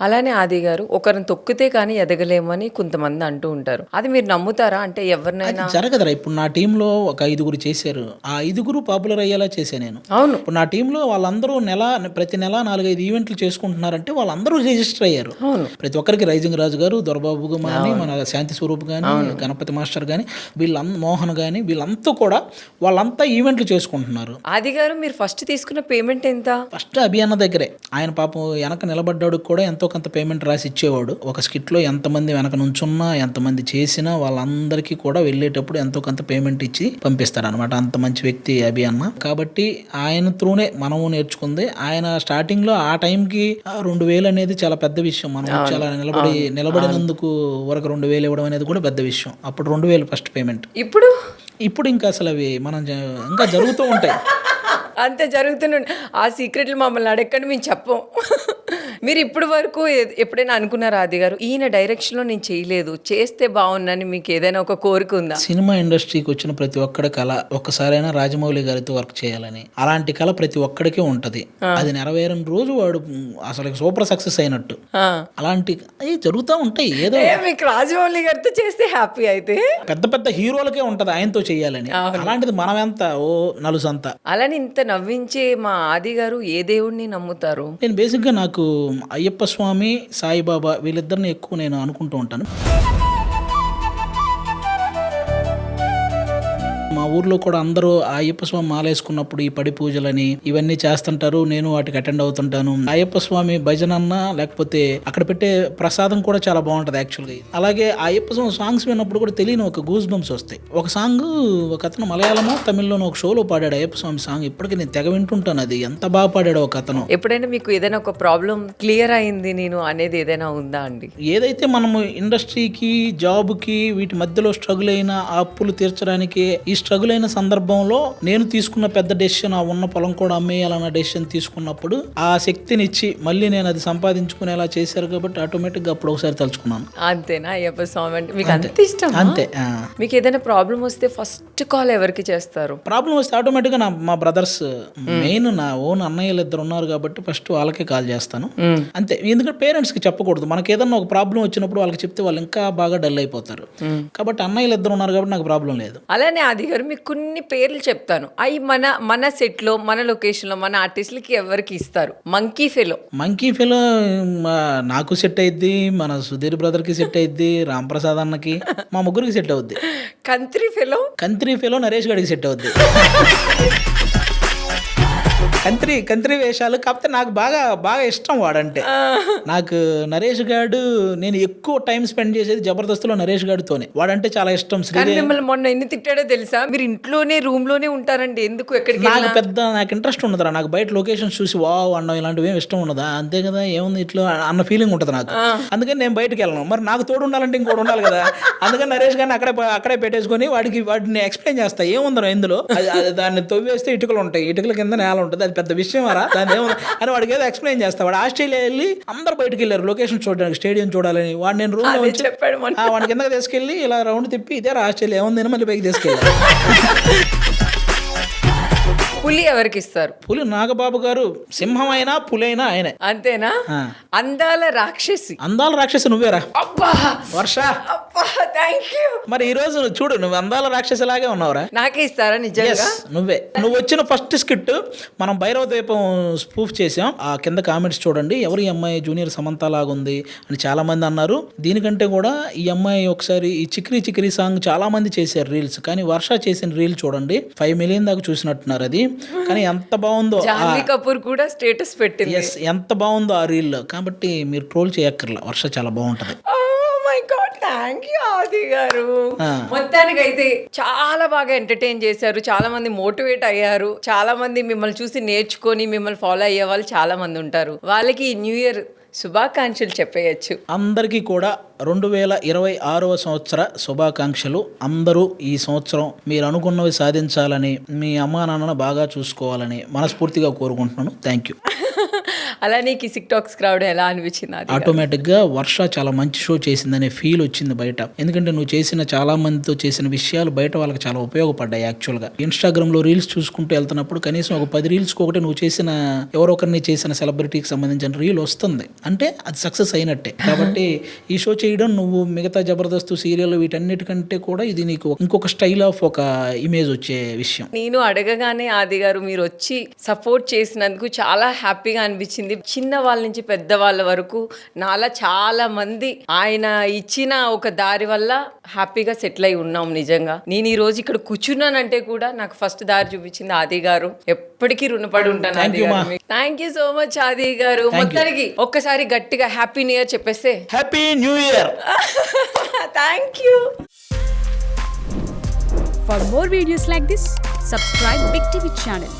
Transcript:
అలానే ఆది గారు ఒకరిని తొక్కితే కానీ ఎదగలేమని కొంతమంది అంటూ ఉంటారు. అది మీరు నమ్ముతారా? అంటే ఎవరినైనా జరగదురా ఇప్పుడు నా టీంలో ఒక ఐదుగురు చేశారు. ఆ ఐదుగురు పాపులర్ అయ్యేలా చేశా నేను. అవును. ఇప్పుడు నా టీంలో వాళ్ళందరూ నెల ప్రతి నెల నాలుగైదు ఈవెంట్లు చేసుకుంటున్నారంటే వాళ్ళందరూ రిజిస్టర్ అయ్యారు. అవును. ప్రతి ఒక్కరికి రైజింగ్ రాజు గారు దొరబాబు కానీ మన శాంతి స్వరూప్ కానీ గణపతి మాస్టర్ కానీ వీళ్ళంత మోహన్ కానీ వీళ్ళంతా కూడా వాళ్ళంతా ఈవెంట్లు చేసుకుంటున్నారు. ఆది గారు మీరు ఫస్ట్ తీసుకున్న పేమెంట్ ఎంత? ఫస్ట్ అభియాన దగ్గరే. ఆయన పాపం వెనక నిలబడ్డాడు కూడా ఎంతో కొంత పేమెంట్ రాసి ఇచ్చేవాడు ఒక స్కిట్లో ఎంతమంది వెనక నుంచున్నా ఎంతమంది చేసినా వాళ్ళందరికీ కూడా వెళ్ళేటప్పుడు ఎంతో కొంత పేమెంట్ ఇచ్చి పంపిస్తారు అనమాట అంత మంచి వ్యక్తి అభి అన్న. కాబట్టి ఆయన త్రూనే మనము నేర్చుకుంది. ఆయన స్టార్టింగ్లో ఆ టైంకి రెండు వేలు అనేది చాలా పెద్ద విషయం. మనం చాలా నిలబడి నిలబడినందుకు వరకు రెండు వేలు ఇవ్వడం అనేది కూడా పెద్ద విషయం. అప్పుడు రెండు వేలు ఫస్ట్ పేమెంట్. ఇప్పుడు? ఇప్పుడు ఇంకా అసలు అవి మనం ఇంకా జరుగుతూ ఉంటాయి. అంతే జరుగుతున్న ఆ సీక్రెట్లు మమ్మల్ని అడగండి మేము చెప్పం. మీరు ఇప్పుడు వరకు ఎప్పుడైనా అనుకున్నారా ఆది గారు? ఈయన డైరెక్షన్లో నేను చేయలేదు. చేస్తే బాగున్నాను మీకు ఏదైనా ఒక కోరిక ఉందా? సినిమా ఇండస్ట్రీకి వచ్చిన ప్రతి ఒక్కడి కళ ఒక్కసారైనా రాజమౌళి గారితో వర్క్ చేయాలని. అలాంటి కళ ప్రతి ఒక్కడికి ఉంటది. అది నెరవేరని రోజు వాడు అసలు సూపర్ సక్సెస్ అయినట్టు. అలాంటి అవి జరుగుతూ ఉంటాయి. ఏదో మీకు రాజమౌళి గారితో చేస్తే హ్యాపీ అయితే. పెద్ద పెద్ద హీరోలకే ఉంటది ఆయనతో చేయాలని. అలాంటిది మనం ఎంత ఓ నలుసంత. అలానే ఇంత నవ్వించే మా ఆది గారు ఏ దేవుడిని నమ్ముతారు? నేను బేసిక్గా నాకు అయ్యప్ప స్వామి సాయిబాబా వీళ్ళిద్దరిని ఎక్కువ నేను అనుకుంటూ ఉంటాను. మా ఊర్లో కూడా అందరూ ఆ అయ్యప్ప స్వామి మాలేసుకున్నప్పుడు ఈ పడి పూజలని ఇవన్నీ చేస్తుంటారు. నేను వాటికి అటెండ్ అవుతుంటాను. అయ్యప్ప స్వామి భజన అన్న లేకపోతే అక్కడ పెట్టే ప్రసాదం కూడా చాలా బాగుంటది యాక్చువల్గా అలాగే ఆ అయ్యప్ప స్వామి సాంగ్స్ విన్నప్పుడు కూడా తెలియని ఒక గూస్ బంప్స్ వస్తాయి. ఒక సాంగ్ ఒక అతను మలయాళమో తమిళ్ళోనో ఒక షోలో పాడాడు అయ్యప్ప స్వామి సాంగ్ ఇప్పటికీ నేను తెగ వింటుంటాను అది. ఎంత బాగా పాడాడో ఒక అతను. ఎప్పుడైనా మీకు ఏదైనా ఒక ప్రాబ్లం క్లియర్ అయింది నేను అనేది ఏదైనా ఉందా అండి? ఏదైతే మనము ఇండస్ట్రీకి జాబ్కి వీటి మధ్యలో స్ట్రగుల్ అయిన అప్పులు తీర్చడానికి ఈ స్ట్రగుల్ అయిన సందర్భంలో నేను తీసుకున్న పెద్ద డెసిషన్ ఆ ఉన్న పొలం కూడా అమ్మేయాలన్న డెసిషన్ తీసుకున్నప్పుడు ఆ శక్తిని ఇచ్చి మళ్ళీ నేను అది సంపాదించుకునేలా చేశారు కాబట్టి ఆటోమేటిక్గా అప్పుడు ఒకసారి తలుచుకున్నాను. అంతేనా? అయ్యప్ప స్వామి అంటే మీకు అంత. ఇష్టం అంతే. మీకు ఏదైనా ప్రాబ్లం వస్తే ఫస్ట్ కాల్ ఎవరికి చేస్తారు? ప్రాబ్లం వస్తే ఆటోమేటిక్గా నా మా బ్రదర్స్ మెయిన్ నా ఓన్ అన్నయ్యలు ఇద్దరు ఉన్నారు కాబట్టి ఫస్ట్ వాళ్ళకే కాల్ చేస్తాను. అంతే. ఎందుకంటే పేరెంట్స్కి చెప్పకూడదు. మనకి ఏదన్నా ఒక ప్రాబ్లం వచ్చినప్పుడు వాళ్ళకి చెప్తే వాళ్ళు ఇంకా బాగా డల్ అయిపోతారు. కాబట్టి అన్నయ్యలు ఇద్దరు ఉన్నారు కాబట్టి నాకు ప్రాబ్లం లేదు. అలానే ఆది గారు మీకు కొన్ని పేర్లు చెప్తాను. అవి మన మన సెట్లో మన లొకేషన్లో మన ఆర్టిస్టులకి ఎవరికి ఇస్తారు? మంకీ ఫెలో మంకీ ఫెలో నాకు సెట్ అయిద్ది మన సుధీర్ బ్రదర్కి సెట్ అయిద్ది రామ్ ప్రసాద్ అన్నకి మా ముగ్గురికి సెట్ అవుద్ది. కంత్రి ఫెలో కంత్రి ఫెలో నరేష్ గడికి సెట్ అవుద్ది. కంత్రి కంత్రి వేషాలు. కాకపోతే నాకు బాగా బాగా ఇష్టం వాడంటే. నాకు నరేష్ గాడు నేను ఎక్కువ టైం స్పెండ్ చేసేది జబర్దస్త్లో నరేష్ గాడితోనే. వాడంటే చాలా ఇష్టం. మిమ్మల్ని మొన్న ఎన్ని తిట్టాడో తెలుసా? మీరు ఇంట్లోనే రూమ్లోనే ఉంటారండి. ఎందుకు ఎక్కడికి నాకు పెద్ద నాకు ఇంట్రెస్ట్ ఉండదురా. నాకు బయట లొకేషన్స్ చూసి వావ్ అన్నం ఇలాంటివి ఏమి ఇష్టం ఉండదా? అంతే కదా ఏముంది ఇట్లా? అన్న ఫీలింగ్ ఉంటుంది నాకు. అందుకని నేను బయటకు వెళ్ళను. మరి నాకు తోడు ఉండాలంటే ఇంకోటి ఉండాలి కదా. అందుకని నరేష్ గారిని అక్కడే అక్కడే పెట్టేసుకొని వాడికి వాటిని ఎక్స్ప్లెయిన్ చేస్తా. ఏముందరో ఇందులో? దాన్ని తవ్వేస్తే ఇటుకలు ఉంటాయి. ఇటుకల కింద నేల ఉంటుంది. అది పెద్ద విషయం అరా? దాని ఏముంది అని వాడికి ఏదో ఎక్స్ప్లెయిన్ చేస్తా. వాడు ఆస్ట్రేలియా వెళ్ళి అందరు బయటకు వెళ్ళారు లొకేషన్ చూడడానికి స్టేడియం చూడాలని. వాడు నేను రూమ్లో చెప్పాడు వాడి కిందకి తీసుకెళ్ళి ఇలా రౌండ్ తిప్పి ఇదే ఆస్ట్రేలియా ఏముంది అని మళ్ళీ పైకి తీసుకెళ్ళారు పులి ఎవరికి ఇస్తారు? పులి నాగబాబు గారు సింహం అయినా పులైనా ఆయనే. అంతేనా? ఆ. అందాల రాక్షసి. అందాల రాక్షసి నువ్వేరా? అబ్బా! వర్ష? థ్యాంక్ యూ మరి ఈ రోజు నువ్వు చూడు నువ్వు అందాల రాక్షసిలాగే ఉన్నావురా. నాకే ఇస్తారా నిజంగా? నువ్వే. నువ్వు వచ్చిన ఫస్ట్ స్కిట్ మనం భైరవ ద్వీపం స్పూఫ్ చేసాం ఆ కింద కామెంట్స్ చూడండి ఎవరు ఈ అమ్మాయి జూనియర్ సమంత లాగా ఉంది అని చాలా మంది అన్నారు. దీనికంటే కూడా ఈ అమ్మాయి ఒకసారి ఈ చిక్రీ చిక్రీ సాంగ్ చాలా మంది చేశారు రీల్స్ కానీ వర్ష చేసిన రీల్ చూడండి ఫైవ్ మిలియన్ దాకా చూసినట్టున్నారు అది. కానీ ఎంత బాగుందో జాన్వీ కపూర్ కూడా స్టేటస్ పెట్టింది. ఎస్ ఎంత బాగుందో ఆ రీల్ కాబట్టి మీరు ట్రోల్ చేయక్కర్లా వర్ష చాలా బాగుంటది. థ్యాంక్ యూ ఆది గారు. మొత్తానికి అయితే చాలా బాగా ఎంటర్టైన్ చేశారు. చాలా మంది మోటివేట్ అయ్యారు. చాలా మంది మిమ్మల్ని చూసి నేర్చుకొని మిమ్మల్ని ఫాలో అయ్యే వాళ్ళు చాలా మంది ఉంటారు. వాళ్ళకి న్యూ ఇయర్ శుభాకాంక్షలు చెప్పేయచ్చు. అందరికీ కూడా రెండు వేల ఇరవై ఆరవ సంవత్సర శుభాకాంక్షలు. అందరూ ఈ సంవత్సరం మీరు అనుకున్నవి సాధించాలని మీ అమ్మా నాన్నను బాగా చూసుకోవాలని మనస్ఫూర్తిగా కోరుకుంటున్నాను. థ్యాంక్ యూ అలా నీకు ఈ టాక్స్ రావడం ఎలా అనిపించింది అది ఆటోమేటిక్గా వర్ష చాలా మంచి షో చేసిందనే ఫీల్ వచ్చింది బయట. ఎందుకంటే నువ్వు చేసిన చాలా మందితో చేసిన విషయాలు బయట వాళ్ళకి చాలా ఉపయోగపడ్డాయి యాక్చువల్గా ఇన్స్టాగ్రామ్లో రీల్స్ చూసుకుంటూ వెళ్తున్నప్పుడు కనీసం ఒక పది రీల్స్కి ఒకటి నువ్వు చేసిన ఎవరో ఒకరిని చేసిన సెలబ్రిటీకి సంబంధించిన రీల్ వస్తుంది. అంటే అది సక్సెస్ అయినట్టే. కాబట్టి ఈ షో చేయడం నువ్వు మిగతా జబర్దస్త్ సీరియల్ వీటన్నిటికంటే కూడా ఇది నీకు ఇంకొక స్టైల్ ఆఫ్ ఒక ఇమేజ్ వచ్చే విషయం. నేను అడగగానే ఆది గారు మీరు వచ్చి సపోర్ట్ చేసినందుకు చాలా హ్యాపీగా అనిపించింది. చిన్న వాళ్ళ నుంచి పెద్ద వాళ్ళ వరకు నాలా చాలా మంది ఆయన ఇచ్చిన ఒక దారి వల్ల హ్యాపీగా సెటిల్ అయి ఉన్నాం నిజంగా. నేను ఈ రోజు ఇక్కడ కూర్చున్నానంటే కూడా నాకు ఫస్ట్ దారి చూపించింది ఆది గారు. ఎప్పటికీ రుణపడి ఉంటాను ఆది గారు థ్యాంక్ యూ సో మచ్ ఆది గారు. మొత్తానికి ఒక్కసారి గట్టిగా హ్యాపీ న్యూ ఇయర్ చెప్పేస్తే. Happy new year thank you For more videos like this, subscribe Big TV channel.